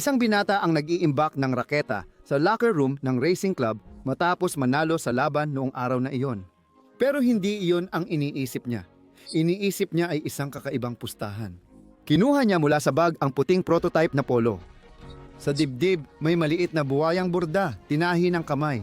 Isang binata ang nag-iimbak ng raketa sa locker room ng racing club matapos manalo sa laban noong araw na iyon. Pero hindi iyon ang iniisip niya. Iniisip niya ay isang kakaibang pustahan. Kinuha niya mula sa bag ang puting prototype na polo. Sa dibdib, may maliit na buwayang burda, tinahi ng kamay.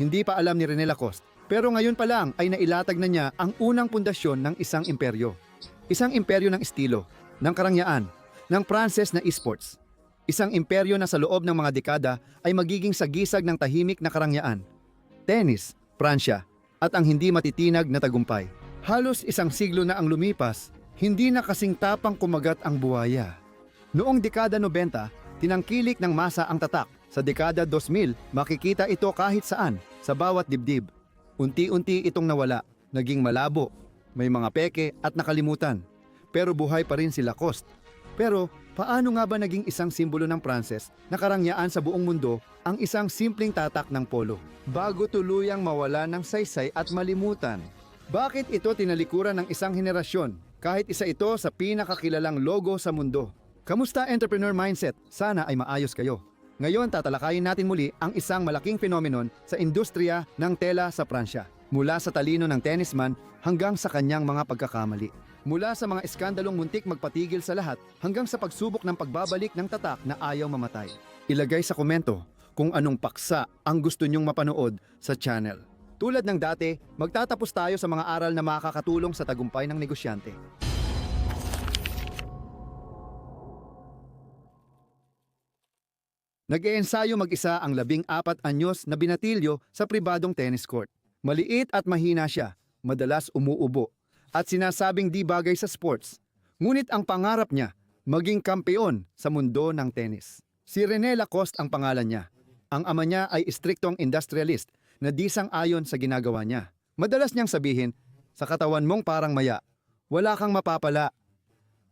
Hindi pa alam ni Rene Lacoste, pero ngayon pa lang ay nailatag na niya ang unang pundasyon ng isang imperyo. Isang imperyo ng estilo, ng karangyaan, ng Pranses na esports. Isang imperyo na sa loob ng mga dekada ay magiging sagisag ng tahimik na karangyaan. Tennis, Pransya, at ang hindi matitinag na tagumpay. Halos isang siglo na ang lumipas, hindi na kasing tapang kumagat ang buwaya. Noong dekada 90, tinangkilik ng masa ang tatak. Sa dekada 2000, makikita ito kahit saan, sa bawat dibdib. Unti-unti itong nawala, naging malabo, may mga peke at nakalimutan. Pero buhay pa rin si Lacoste. Pero paano nga ba naging isang simbolo ng Pranses na karangyaan sa buong mundo ang isang simpleng tatak ng polo? Bago tuluyang mawala ng saysay at malimutan. Bakit ito tinalikuran ng isang henerasyon kahit isa ito sa pinakakilalang logo sa mundo? Kamusta entrepreneur mindset? Sana ay maayos kayo. Ngayon tatalakayin natin muli ang isang malaking phenomenon sa industriya ng tela sa Pransya. Mula sa talino ng tennisman hanggang sa kanyang mga pagkakamali. Mula sa mga iskandalong muntik magpatigil sa lahat hanggang sa pagsubok ng pagbabalik ng tatak na ayaw mamatay. Ilagay sa komento kung anong paksa ang gusto nyong mapanood sa channel. Tulad ng dati, magtatapos tayo sa mga aral na makakatulong sa tagumpay ng negosyante. Nag-eensayo mag-isa ang labing apat anyos na binatilyo sa pribadong tennis court. Maliit at mahina siya, madalas umuubo, at sinasabing di bagay sa sports. Ngunit ang pangarap niya, maging kampeon sa mundo ng tennis. Si Rene Lacoste ang pangalan niya. Ang ama niya ay istriktong industrialist na di sang-ayon sa ginagawa niya. Madalas niyang sabihin, sa katawan mong parang maya, wala kang mapapala.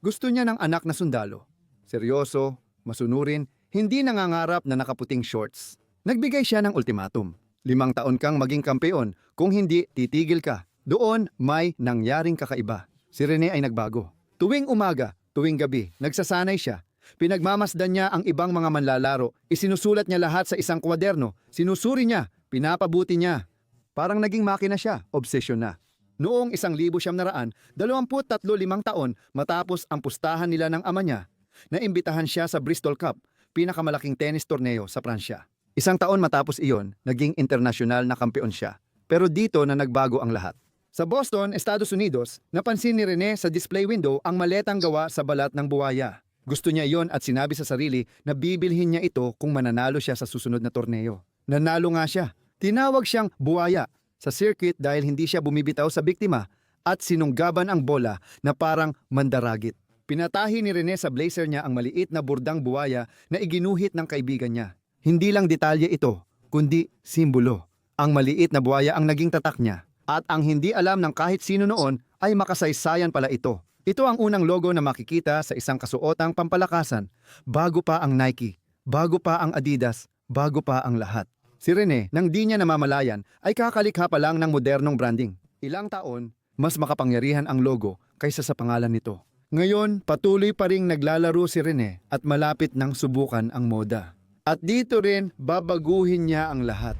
Gusto niya ng anak na sundalo. Seryoso, masunurin, hindi nangangarap na nakaputing shorts. Nagbigay siya ng ultimatum. Limang taon kang maging kampeon, kung hindi, titigil ka. Doon, may nangyaring kakaiba. Si Rene ay nagbago. Tuwing umaga, tuwing gabi, nagsasanay siya. Pinagmamasdan niya ang ibang mga manlalaro, isinusulat niya lahat sa isang kwaderno, sinusuri niya, pinapabuti niya. Parang naging makina siya, obsesyon na. Noong isang libo siyam naraan, dalawamput tatlo limang taon matapos ang pustahan nila ng ama niya, naimbitahan siya sa Bristol Cup, pinakamalaking tennis torneo sa Pransya. Isang taon matapos iyon, naging internasyonal na kampeon siya. Pero dito na nagbago ang lahat. Sa Boston, Estados Unidos, napansin ni Rene sa display window ang maletang gawa sa balat ng buwaya. Gusto niya iyon at sinabi sa sarili na bibilhin niya ito kung mananalo siya sa susunod na torneo. Nanalo nga siya. Tinawag siyang buwaya sa circuit dahil hindi siya bumibitaw sa biktima at sinunggaban ang bola na parang mandaragit. Pinatahi ni Rene sa blazer niya ang maliit na burdang buwaya na iginuhit ng kaibigan niya. Hindi lang detalye ito, kundi simbolo. Ang maliit na buwaya ang naging tatak niya. At ang hindi alam ng kahit sino noon ay makasaysayan pala ito. Ito ang unang logo na makikita sa isang kasuotang pampalakasan. Bago pa ang Nike, bago pa ang Adidas, bago pa ang lahat. Si Rene, nang di niya namamalayan, ay kakalikha pa lang ng modernong branding. Ilang taon, mas makapangyarihan ang logo kaysa sa pangalan nito. Ngayon, patuloy pa ring naglalaro si Rene at malapit nang subukan ang moda. At dito rin, babaguhin niya ang lahat.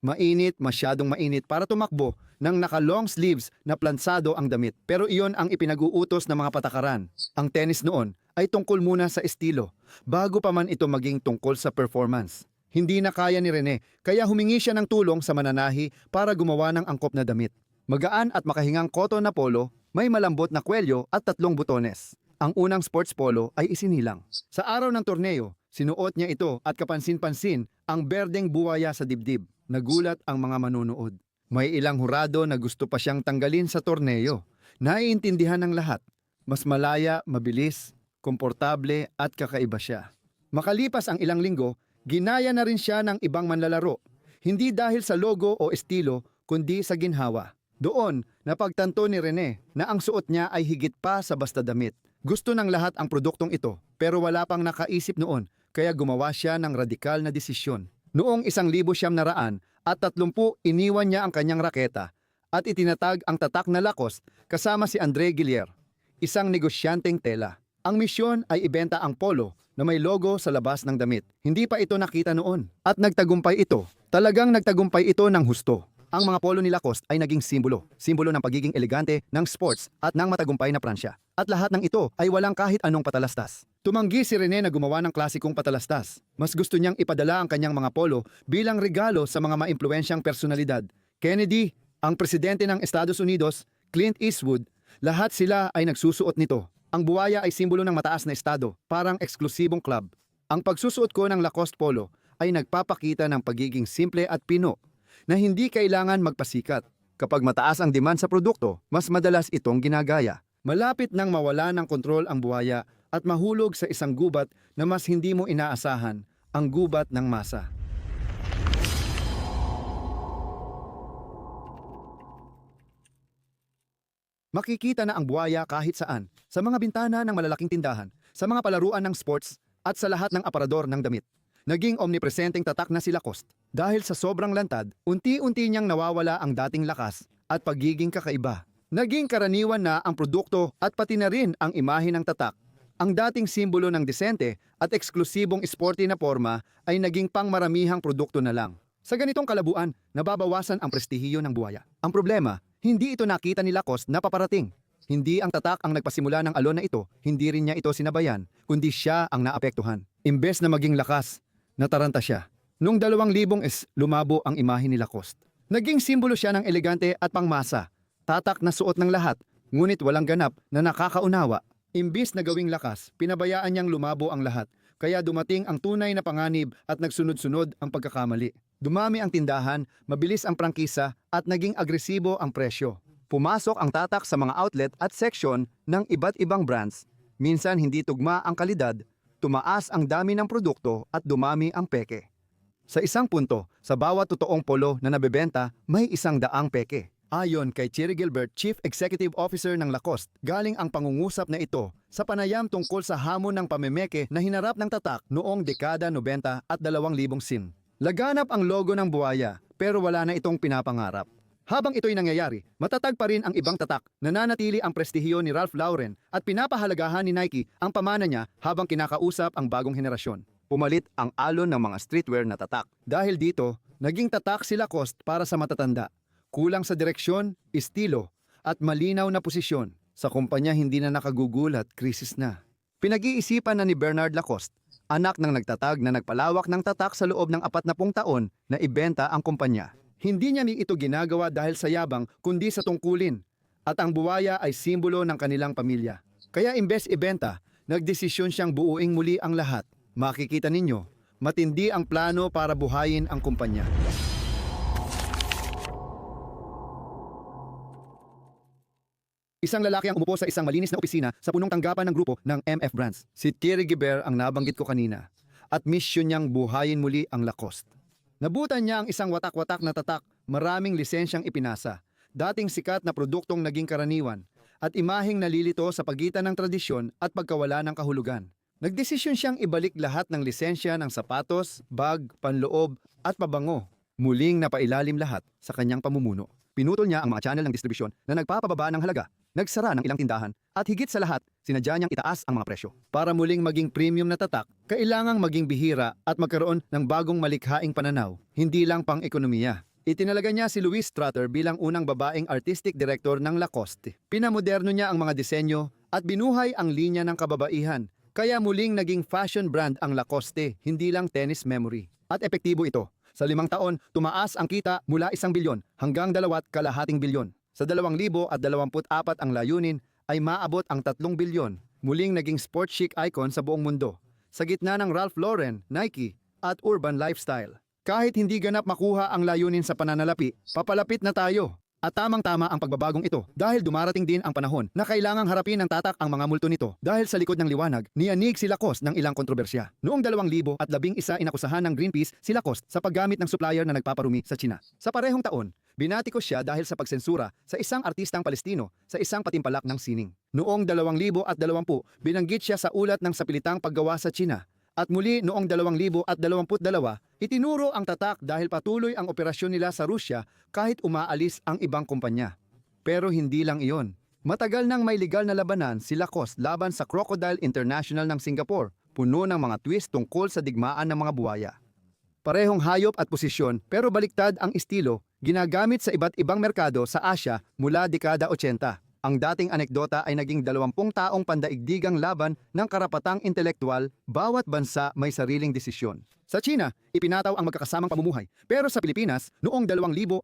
Mainit, masyadong mainit para tumakbo nang naka-long sleeves na plansado ang damit. Pero iyon ang ipinag-uutos ng mga patakaran. Ang tennis noon ay tungkol muna sa estilo, bago pa man ito maging tungkol sa performance. Hindi na kaya ni Rene, kaya humingi siya ng tulong sa mananahi para gumawa ng angkop na damit. Magaan at makahingang koton na polo, may malambot na kwelyo at tatlong butones. Ang unang sports polo ay isinilang. Sa araw ng torneo, sinuot niya ito at kapansin-pansin ang berdeng buwaya sa dibdib. Nagulat ang mga manunood. May ilang hurado na gusto pa siyang tanggalin sa torneo. Naiintindihan ng lahat. Mas malaya, mabilis, komportable at kakaiba siya. Makalipas ang ilang linggo, ginaya na rin siya ng ibang manlalaro. Hindi dahil sa logo o estilo, kundi sa ginhawa. Doon, napagtanto ni Rene na ang suot niya ay higit pa sa basta damit. Gusto ng lahat ang produktong ito, pero wala pang nakaisip noon, kaya gumawa siya ng radikal na desisyon. Noong isang libo siyam na raan at tatlumpu iniwan niya ang kanyang raketa at itinatag ang tatak na Lacoste kasama si Andre Gillier, isang negosyanteng tela. Ang misyon ay ibenta ang polo na may logo sa labas ng damit. Hindi pa ito nakita noon. At nagtagumpay ito. Talagang nagtagumpay ito ng husto. Ang mga polo ni Lacoste ay naging simbolo. Simbolo ng pagiging elegante, ng sports at ng matagumpay na Pransya. At lahat ng ito ay walang kahit anong patalastas. Tumanggi si Rene na gumawa ng klasikong patalastas. Mas gusto niyang ipadala ang kanyang mga polo bilang regalo sa mga maimpluwensyang personalidad. Kennedy, ang presidente ng Estados Unidos, Clint Eastwood, lahat sila ay nagsusuot nito. Ang buwaya ay simbolo ng mataas na estado, parang eksklusibong club. Ang pagsusuot ko ng Lacoste Polo ay nagpapakita ng pagiging simple at pino na hindi kailangan magpasikat. Kapag mataas ang demand sa produkto, mas madalas itong ginagaya. Malapit nang mawala ng kontrol ang buwaya at mahulog sa isang gubat na mas hindi mo inaasahan, ang gubat ng masa. Makikita na ang buwaya kahit saan, sa mga bintana ng malalaking tindahan, sa mga palaruan ng sports, at sa lahat ng aparador ng damit. Naging omnipresenteng tatak na si Lacoste. Dahil sa sobrang lantad, unti-unti niyang nawawala ang dating lakas at pagiging kakaiba. Naging karaniwan na ang produkto at pati na rin ang imahe ng tatak. Ang dating simbolo ng disente at eksklusibong sporty na forma ay naging pangmaramihang produkto na lang. Sa ganitong kalabuan, nababawasan ang prestihiyo ng buwaya. Ang problema, hindi ito nakita ni Lacoste na paparating. Hindi ang tatak ang nagpasimula ng alon na ito, hindi rin niya ito sinabayan, kundi siya ang naapektuhan. Imbes na maging lakas, nataranta siya. Noong dalawang libong is lumabo ang imahe ni Lacoste. Naging simbolo siya ng elegante at pangmasa. Tatak na suot ng lahat, ngunit walang ganap na nakakaunawa. Imbis na gawing lakas, pinabayaan niyang lumabo ang lahat. Kaya dumating ang tunay na panganib at nagsunod-sunod ang pagkakamali. Dumami ang tindahan, mabilis ang prangkisa at naging agresibo ang presyo. Pumasok ang tatak sa mga outlet at section ng iba't ibang brands. Minsan hindi tugma ang kalidad, tumaas ang dami ng produkto at dumami ang peke. Sa isang punto, sa bawat totoong polo na nabebenta, may isang daang peke. Ayon kay Thierry Gilbert, Chief Executive Officer ng Lacoste, galing ang pangungusap na ito sa panayam tungkol sa hamon ng pamemeke na hinarap ng tatak noong dekada 90 at 2000 sin. Laganap ang logo ng buwaya pero wala na itong pinapangarap. Habang ito'y nangyayari, matatag pa rin ang ibang tatak, nananatili ang prestihiyo ni Ralph Lauren at pinapahalagahan ni Nike ang pamana niya habang kinakausap ang bagong henerasyon. Pumalit ang alon ng mga streetwear na tatak. Dahil dito, naging tatak si Lacoste para sa matatanda. Kulang sa direksyon, estilo, at malinaw na posisyon. Sa kumpanya hindi na nakagugulat, krisis na. Pinag-iisipan na ni Bernard Lacoste, anak ng nagtatag na nagpalawak ng tatak sa loob ng apat na pung taon na ibenta ang kumpanya. Hindi niya ni ito ginagawa dahil sa yabang kundi sa tungkulin. At ang buwaya ay simbolo ng kanilang pamilya. Kaya imbes ibenta, nagdesisyon siyang buuing muli ang lahat. Makikita ninyo, matindi ang plano para buhayin ang kumpanya. Isang lalaki ang umupo sa isang malinis na opisina sa punong tanggapan ng grupo ng MF Brands. Si Thierry Guibert ang nabanggit ko kanina at misyon niyang buhayin muli ang Lacoste. Nabutan niya ang isang watak-watak na tatak, maraming lisensyang ipinasa, dating sikat na produktong naging karaniwan, at imaheng nalilito sa pagitan ng tradisyon at pagkawala ng kahulugan. Nagdesisyon siyang ibalik lahat ng lisensya ng sapatos, bag, panloob at pabango. Muling napailalim lahat sa kanyang pamumuno. Pinutol niya ang mga channel ng distribusyon na nagpapababa ng halaga, nagsara ng ilang tindahan, at higit sa lahat, sinadya niyang itaas ang mga presyo. Para muling maging premium na tatak, kailangang maging bihira at magkaroon ng bagong malikhaing pananaw, hindi lang pang ekonomiya. Itinalaga niya si Louis Strutter bilang unang babaeng artistic director ng Lacoste. Pinamoderno niya ang mga disenyo at binuhay ang linya ng kababaihan. Kaya muling naging fashion brand ang Lacoste, hindi lang tennis memory. At epektibo ito. Sa limang taon, tumaas ang kita mula isang bilyon hanggang dalawat kalahating bilyon. Sa 2024 ang layunin ay maabot ang 3 bilyon. Muling naging sport chic icon sa buong mundo. Sa gitna ng Ralph Lauren, Nike at urban lifestyle. Kahit hindi ganap makuha ang layunin sa pananalapi, papalapit na tayo. At tamang-tama ang pagbabagong ito dahil dumarating din ang panahon na kailangang harapin ng tatak ang mga multo nito dahil sa likod ng liwanag, niyanig si Lacoste ng ilang kontrobersya. Noong 2011 inakusahan ng Greenpeace si Lacoste sa paggamit ng supplier na nagpaparumi sa China. Sa parehong taon, binati ko siya dahil sa pagsensura sa isang artistang Palestino sa isang patimpalak ng sining. Noong 2020, binanggit siya sa ulat ng sapilitang paggawa sa China. At muli noong 2022, Itinuro ang tatak dahil patuloy ang operasyon nila sa Rusya kahit umaalis ang ibang kumpanya. Pero hindi lang iyon. Matagal nang may legal na labanan si Lacoste laban sa Crocodile International ng Singapore, puno ng mga twist tungkol sa digmaan ng mga buwaya. Parehong hayop at posisyon pero baliktad ang estilo, ginagamit sa iba't ibang merkado sa Asya mula dekada 80. Ang dating anekdota ay naging 20 taong pandaigdigang laban ng karapatang intelektual, bawat bansa may sariling desisyon. Sa China, ipinataw ang magkakasamang pamumuhay. Pero sa Pilipinas, noong 2023,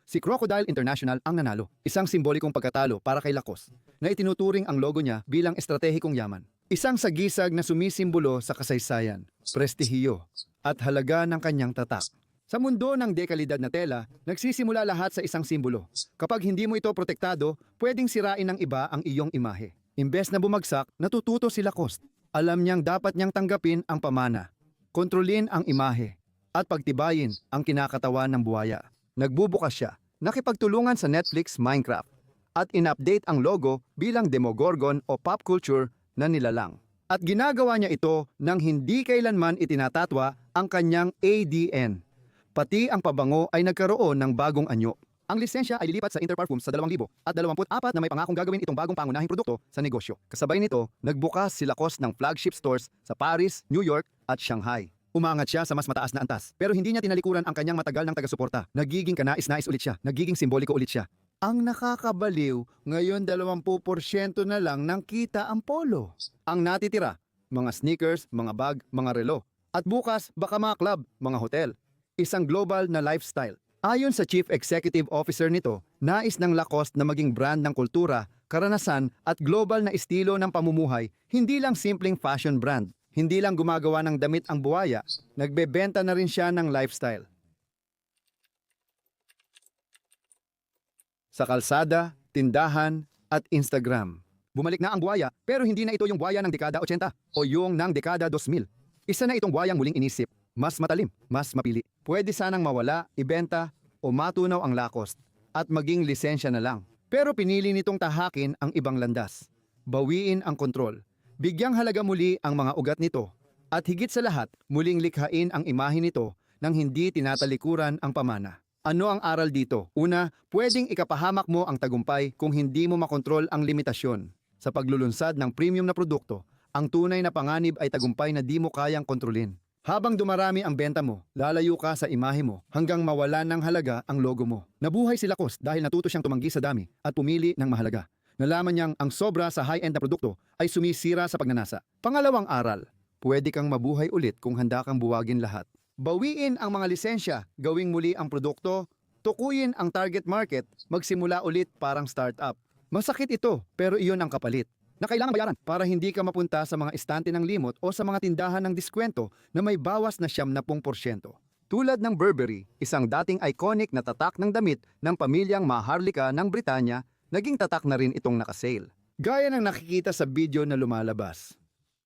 si Crocodile International ang nanalo. Isang simbolikong pagkatalo para kay Lacoste, na itinuturing ang logo niya bilang estratehikong yaman. Isang sagisag na sumisimbolo sa kasaysayan, prestihiyo, at halaga ng kanyang tatak. Sa mundo ng dekalidad na tela, nagsisimula lahat sa isang simbolo. Kapag hindi mo ito protektado, pwedeng sirain ng iba ang iyong imahe. Imbes na bumagsak, natututo si Lacoste. Alam niyang dapat niyang tanggapin ang pamana. Kontrolin ang imahe at pagtibayin ang kinakatawan ng buwaya. Nagbubukas siya, nakipagtulungan sa Netflix Minecraft at in-update ang logo bilang Demogorgon o pop culture na nilalang. At ginagawa niya ito nang hindi kailanman itinatatwa ang kanyang ADN. Pati ang pabango ay nagkaroon ng bagong anyo. Ang lisensya ay lilipat sa Interparfums sa 2,000 at 24 na may pangakong gagawin itong bagong pangunahing produkto sa negosyo. Kasabay nito, nagbukas si Lacoste ng flagship stores sa Paris, New York at Shanghai. Umangat siya sa mas mataas na antas. Pero hindi niya tinalikuran ang kanyang matagal ng taga-suporta. Nagiging kanais-nais ulit siya. Nagiging simboliko ulit siya. Ang nakakabaliw, ngayon 20% na lang ng kita ang polo. Ang natitira, mga sneakers, mga bag, mga relo. At bukas, baka mga club, mga hotel. Isang global na lifestyle. Ayon sa Chief Executive Officer nito, nais ng Lacoste na maging brand ng kultura, karanasan at global na estilo ng pamumuhay, hindi lang simpleng fashion brand. Hindi lang gumagawa ng damit ang buwaya, nagbebenta na rin siya ng lifestyle. Sa kalsada, tindahan, at Instagram. Bumalik na ang buwaya, pero hindi na ito yung buwaya ng dekada 80 o yung ng dekada 2000. Isa na itong buwayang muling inisip, mas matalim, mas mapili. Pwede sanang mawala, ibenta, o matunaw ang lakos at maging lisensya na lang. Pero pinili nitong tahakin ang ibang landas. Bawiin ang kontrol. Bigyang halaga muli ang mga ugat nito. At higit sa lahat, muling likhain ang imahe nito nang hindi tinatalikuran ang pamana. Ano ang aral dito? Una, pwedeng ikapahamak mo ang tagumpay kung hindi mo makontrol ang limitasyon. Sa paglulunsad ng premium na produkto, ang tunay na panganib ay tagumpay na di mo kayang kontrolin. Habang dumarami ang benta mo, lalayo ka sa imahe mo hanggang mawala ng halaga ang logo mo. Nabuhay si Lacoste dahil natuto siyang tumanggi sa dami at pumili ng mahalaga. Nalaman niyang ang sobra sa high-end na produkto ay sumisira sa pagnanasa. Pangalawang aral, pwede kang mabuhay ulit kung handa kang buwagin lahat. Bawiin ang mga lisensya, gawing muli ang produkto, tukuyin ang target market, magsimula ulit parang startup. Masakit ito, pero iyon ang kapalit na kailangan bayaran para hindi ka mapunta sa mga estante ng limot o sa mga tindahan ng diskwento na may bawas na siyam na pong porsyento. Tulad ng Burberry, isang dating iconic na tatak ng damit ng pamilyang Maharlika ng Britanya, naging tatak na rin itong nakasale. Gaya ng nakikita sa video na lumalabas.